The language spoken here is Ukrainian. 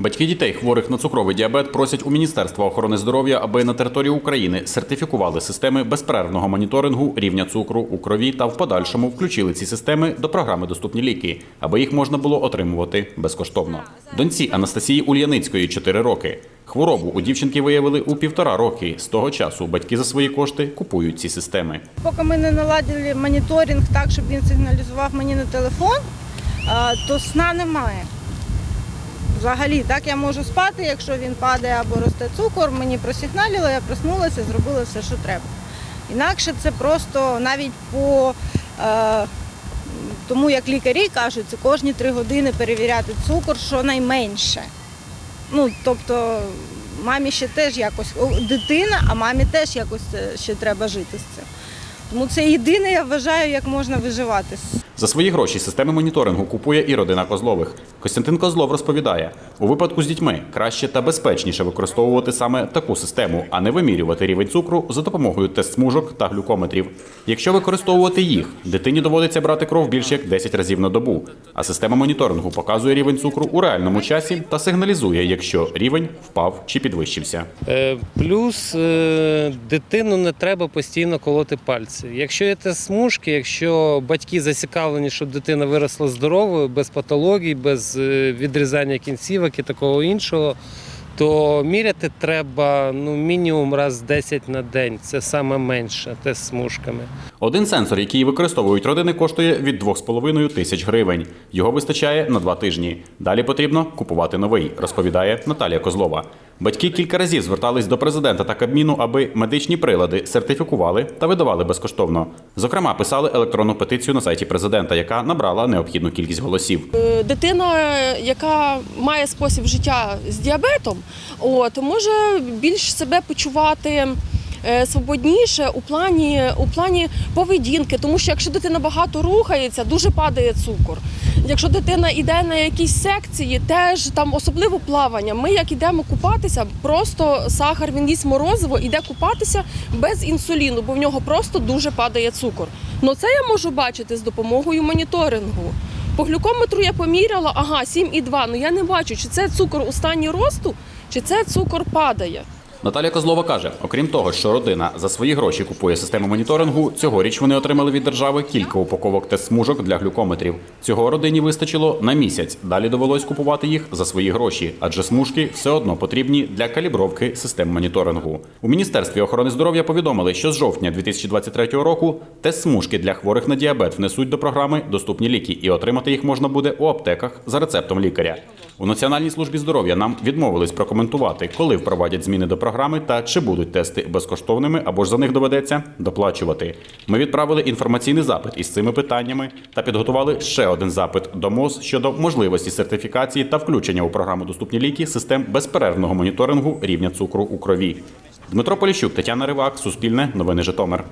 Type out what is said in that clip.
Батьки дітей, хворих на цукровий діабет, просять у Міністерства охорони здоров'я, аби на території України сертифікували системи безперервного моніторингу рівня цукру у крові та в подальшому включили ці системи до програми Доступні ліки, аби їх можна було отримувати безкоштовно. Доньці Анастасії Ульяницької 4 роки. Хворобу у дівчинки виявили у півтора роки. З того часу батьки за свої кошти купують ці системи. Поки ми не наладили моніторинг так, щоб він сигналізував мені на телефон, то сна немає. Взагалі, так я можу спати, якщо він падає або росте цукор, мені просигналило, я проснулася, зробила все, що треба. Інакше це просто навіть по е, тому, як лікарі кажуть, це кожні три години перевіряти цукор щонайменше. Ну, тобто, мамі ще теж якось дитина, а мамі теж якось е, ще треба жити з цим. Тому це єдине, я вважаю, як можна виживати. За свої гроші системи моніторингу купує і родина Козлових. Костянтин Козлов розповідає, у випадку з дітьми краще та безпечніше використовувати саме таку систему, а не вимірювати рівень цукру за допомогою тест-смужок та глюкометрів. Якщо використовувати їх, дитині доводиться брати кров більш як 10 разів на добу. А система моніторингу показує рівень цукру у реальному часі та сигналізує, якщо рівень впав чи підвищився. Е, Плюс е, дитину не треба постійно колоти пальці. Якщо є те смужки, якщо батьки зацікавлені, щоб дитина виросла здоровою, без патологій, без е, відрізання кінцівок і такого іншого, то міряти треба ну, мінімум раз 10 на день. Це саме менше, те з смужками. Один сенсор, який використовують родини, коштує від 2,5 тисяч гривень. Його вистачає на два тижні. Далі потрібно купувати новий, розповідає Наталія Козлова. Батьки кілька разів звертались до президента та Кабміну, аби медичні прилади сертифікували та видавали безкоштовно. Зокрема, писали електронну петицію на сайті президента, яка набрала необхідну кількість голосів. Е, Дитина, яка має спосіб життя з діабетом, от, може більш себе почувати свободніше у плані, у плані поведінки, тому що якщо дитина багато рухається, дуже падає цукор. Якщо дитина йде на якісь секції, теж там особливо плавання. Ми як йдемо купатися, просто сахар він їсть морозиво, йде купатися без інсуліну, бо в нього просто дуже падає цукор. Ну це я можу бачити з допомогою моніторингу. По глюкометру я поміряла, ага, 7,2. Ну я не бачу, чи це цукор у стані росту, чи це цукор падає. Наталія Козлова каже: окрім того, що родина за свої гроші купує систему моніторингу, цьогоріч вони отримали від держави кілька упаковок тест-смужок для глюкометрів. Цього родині вистачило на місяць. Далі довелось купувати їх за свої гроші, адже смужки все одно потрібні для калібровки систем моніторингу. У міністерстві охорони здоров'я повідомили, що з жовтня 2023 року тест-смужки для хворих на діабет внесуть до програми доступні ліки, і отримати їх можна буде у аптеках за рецептом лікаря. У Національній службі здоров'я нам відмовились прокоментувати, коли впровадять зміни до програми та чи будуть тести безкоштовними або ж за них доведеться доплачувати. Ми відправили інформаційний запит із цими питаннями та підготували ще один запит до МОЗ щодо можливості сертифікації та включення у програму доступні ліки систем безперервного моніторингу рівня цукру у крові. Дмитро Поліщук, Тетяна Ривак, Суспільне, Новини Житомир.